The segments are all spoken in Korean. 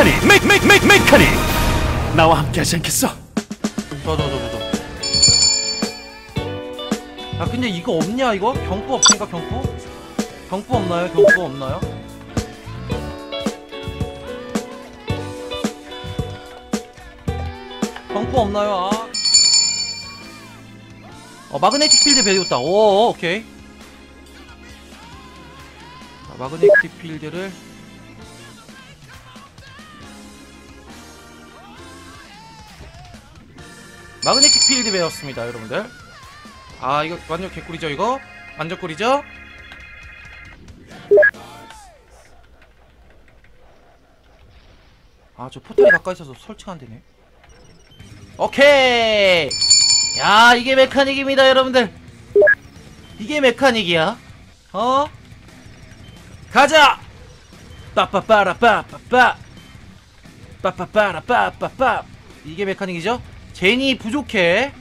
메카닉 메메 메 메카닉 나와 함께 하지 않겠어? 저저저저 야 근데 이거 없냐 이거? 경포 없으니까 경포? 경포 없나요? 경포 없나요? 경포 없나요? 아. 어 마그네틱 필드 배웠다 오 오케이 자, 마그네틱 필드를 마그네틱 필드 배웠습니다 여러분들 아 이거 완전 개꿀이죠 이거? 완전 꿀이죠? 아 저 포탈이 가까이 있어서 설치가 안되네 오케이 야 이게 메카닉입니다 여러분들 이게 메카닉이야 어? 가자 빠빠빠라 빠빠빠 빠빠빠라 빠빠빠 이게 메카닉이죠? 제니 부족해.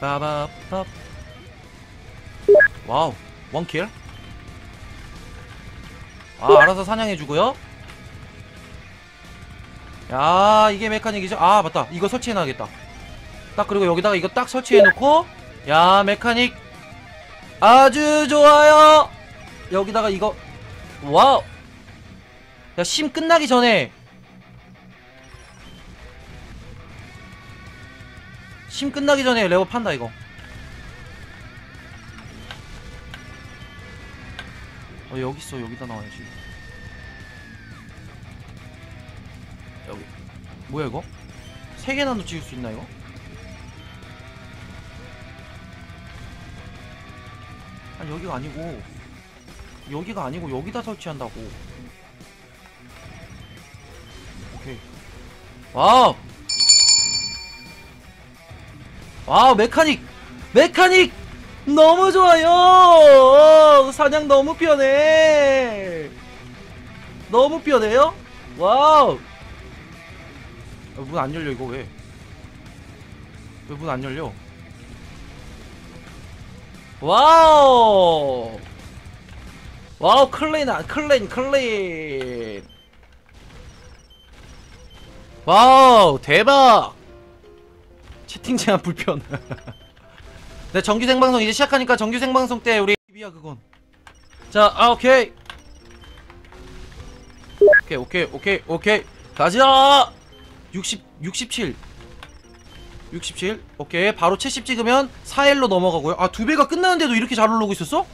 빠바빠 와우 원킬. 아 알아서 사냥해주고요. 야 이게 메카닉이죠? 아 맞다. 이거 설치해놔야겠다. 딱 그리고 여기다가 이거 딱 설치해놓고 야 메카닉. 아주 좋아요. 여기다가 이거 와우. 야 심 끝나기 전에 심 끝나기 전에 레버 판다 이거. 어 여기 있어. 여기다 나와야지. 여기. 뭐야 이거? 세 개나 놓칠 수 있나 이거? 아니 여기가 아니고. 여기가 아니고 여기다 설치한다고. 오케이. 와우 와우 메카닉! 메카닉! 너무 좋아요! 사냥 너무 편해! 너무 편해요? 와우! 문 안 열려 이거 왜? 왜 문 안 열려? 와우! 와우 클린 아 클린 클린 와우 대박 채팅 제한 불편. 네 정규 생방송 이제 시작하니까 정규 생방송 때 우리 TV야 그건. 자 아 오케이. 오케이 오케이 오케이 오케이. 가자! 60 67 67 오케이. 바로 70 찍으면 4일로 넘어가고요. 아 두 배가 끝나는데도 이렇게 잘 올라오고 있었어?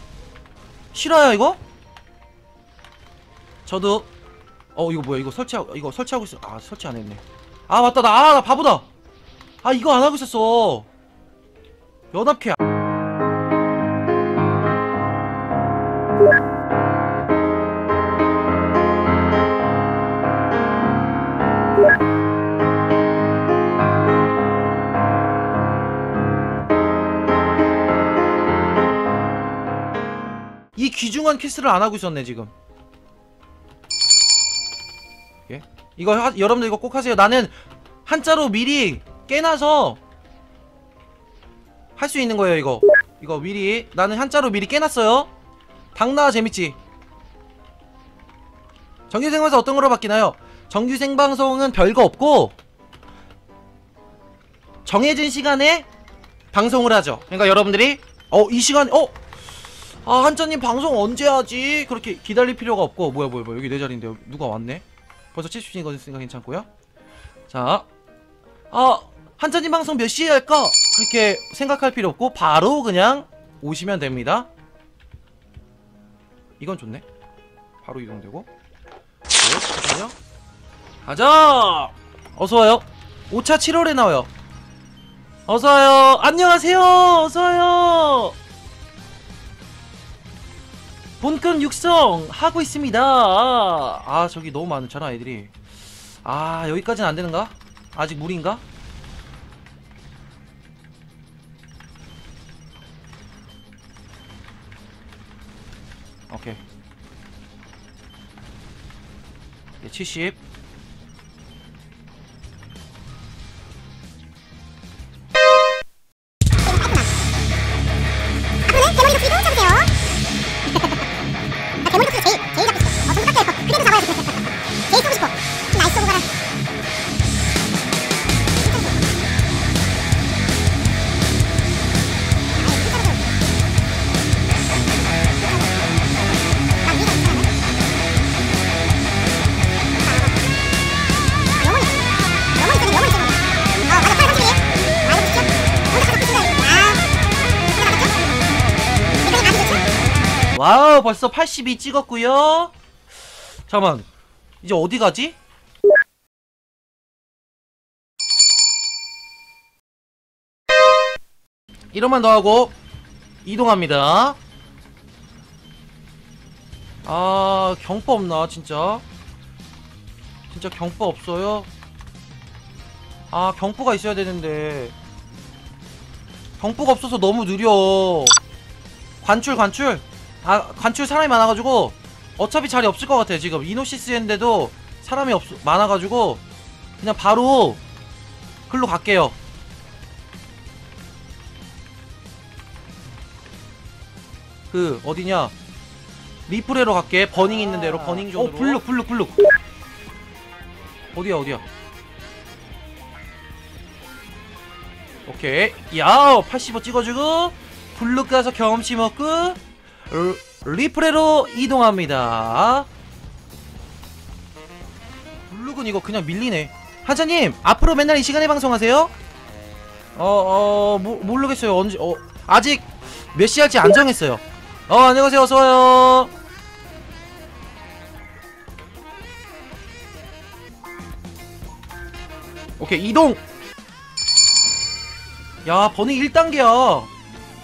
실화야 이거? 저도 어 이거 뭐야? 이거 설치하고 이거 설치하고 있어. 아 설치 안 했네. 아 맞다. 나아나 바보다 아 이거 안 하고 있었어. 연합회 이 귀중한 퀘스트를 안 하고 있었네 지금. 예? 이거 하, 여러분들 이거 꼭 하세요. 나는 한자로 미리 깨놔서 할 수 있는 거예요 이거. 이거 미리. 나는 한자로 미리 깨놨어요. 당나 재밌지? 정규 생방송 어떤 거로 바뀌나요? 정규 생방송은 별거 없고 정해진 시간에 방송을 하죠. 그러니까 여러분들이 어 이 시간 어? 아 한자님 방송 언제 하지? 그렇게 기다릴 필요가 없고. 뭐야 뭐야 뭐야. 여기 내 자리인데 누가 왔네? 벌써 70분이거든 으니까 괜찮고요. 자. 아, 한자님 방송 몇 시에 할까? 그렇게 생각할 필요 없고 바로 그냥 오시면 됩니다. 이건 좋네. 바로 이동되고. 네, 잠깐만요. 가자! 어서와요. 5차 7월에 나와요. 어서와요. 안녕하세요. 어서와요. 본급 육성 하고 있습니다. 아, 저기 너무 많잖아, 애들이. 아, 여기까지는 안 되는가? 아직 무리인가? 오케이. 예, 70. 벌써 82 찍었고요. 잠깐만 이제 어디 가지? 이런만 더 하고 이동합니다. 아 경포 없나 진짜? 진짜 경포 없어요? 아 경포가 있어야 되는데. 경포가 없어서 너무 느려. 관출 관출 아 관출 사람이 많아가지고 어차피 자리 없을 것 같아 지금. 이노시스인데도 사람이 없 많아가지고 그냥 바로 글로 갈게요. 그 어디냐? 리프레로 갈게. 버닝 있는 대로 버닝 존으로. 어 블룩 블룩 블룩 어디야 어디야? 오케이. 야우 85 찍어주고 블룩 가서 경험치 먹고 르- 리프레로 이동합니다. 블룩은 이거 그냥 밀리네. 한자님 앞으로 맨날 이 시간에 방송하세요? 어어 모르겠어요. 언제 어 아직 몇 시 할지 안 정했어요. 어 안녕하세요. 어서와요. 오케이 이동! 야 버닝 1단계야.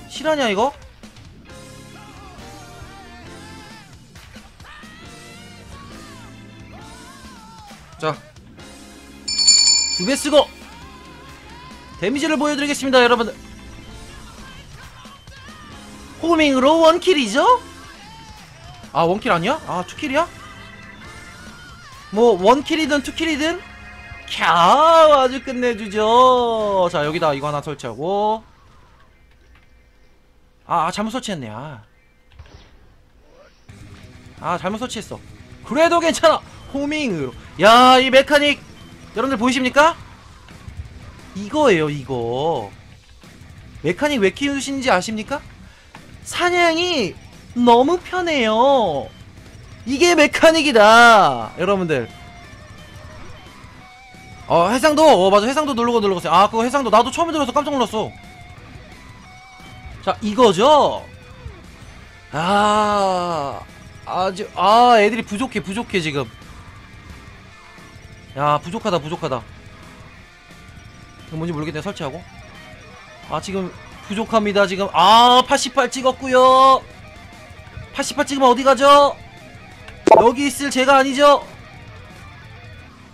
실화냐 이거? 자 두 배 쓰고 데미지를 보여드리겠습니다 여러분들 호밍으로 원킬이죠? 아 원킬 아니야? 아 투킬이야? 뭐 원킬이든 투킬이든 캬 아주 끝내주죠 자 여기다 이거 하나 설치하고 아, 아 잘못 설치했네 아. 아 잘못 설치했어 그래도 괜찮아 호밍으로 야 이 메카닉 여러분들 보이십니까? 이거예요 이거. 메카닉 왜 키우시는지 아십니까? 사냥이 너무 편해요. 이게 메카닉이다 여러분들. 어 해상도 어 맞아. 해상도 누르고 누르고 아 그거 해상도. 나도 처음에 들어서 깜짝 놀랐어. 자 이거죠? 아 아주 아 애들이 부족해 부족해 지금 야 부족하다 부족하다. 뭔지 모르겠네 설치하고. 아 지금 부족합니다 지금. 아 88 찍었구요. 88 찍으면 어디 가죠? 여기 있을 제가 아니죠?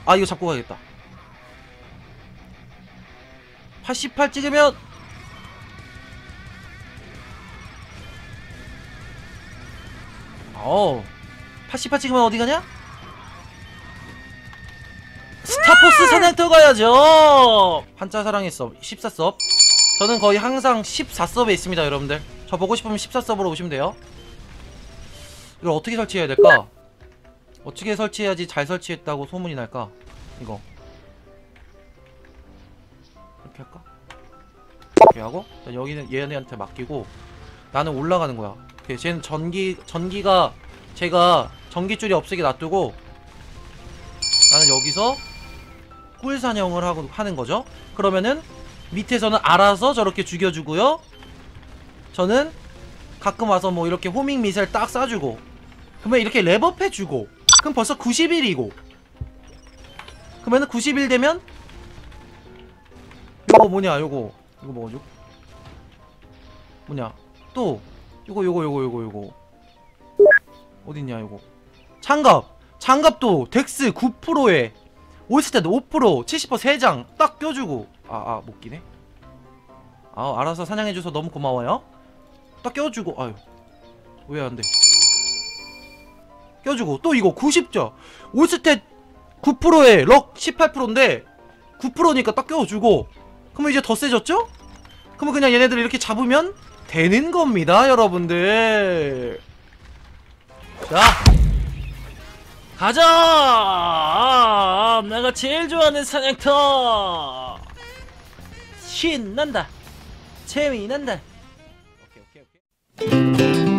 아 이거 잡고 가야겠다. 88 찍으면 어, 88 찍으면 어디 가냐? 포스 사냥터 가야죠! 한자 사랑했어. 14섭. 저는 거의 항상 14섭에 있습니다, 여러분들. 저 보고 싶으면 14섭으로 오시면 돼요. 이걸 어떻게 설치해야 될까? 어떻게 설치해야지 잘 설치했다고 소문이 날까? 이거. 이렇게 할까? 이렇게 하고, 여기는 얘네한테 맡기고, 나는 올라가는 거야. 오케이, 쟤는 전기, 전기가, 제가 전기줄이 없애게 놔두고, 나는 여기서 꿀 사냥을 하고, 하는 거죠. 그러면은, 밑에서는 알아서 저렇게 죽여주고요. 저는 가끔 와서 뭐 이렇게 호밍 미사일 딱 쏴주고, 그러면 이렇게 랩업 해주고, 그럼 벌써 90일이고, 그러면은 90일 되면, 이거 뭐냐, 요거. 이거 뭐죠? 뭐냐. 또, 요거, 요거, 요거, 요거, 요거. 어딨냐, 요거. 장갑! 장갑도 덱스 9%에 올스탯 5% 70% 3장 딱 껴주고. 아 아 못 끼네. 아 알아서 사냥해줘서 너무 고마워요. 딱 껴주고 아유 왜 안돼? 껴주고. 또 이거 90점 올스탯 9%에 럭 18%인데 9%니까 딱 껴주고. 그러면 이제 더 세졌죠? 그러면 그냥 얘네들 이렇게 잡으면 되는 겁니다 여러분들. 자 가자! 내가 제일 좋아하는 사냥터! 신난다! 재미난다! 오케이, 오케이, 오케이.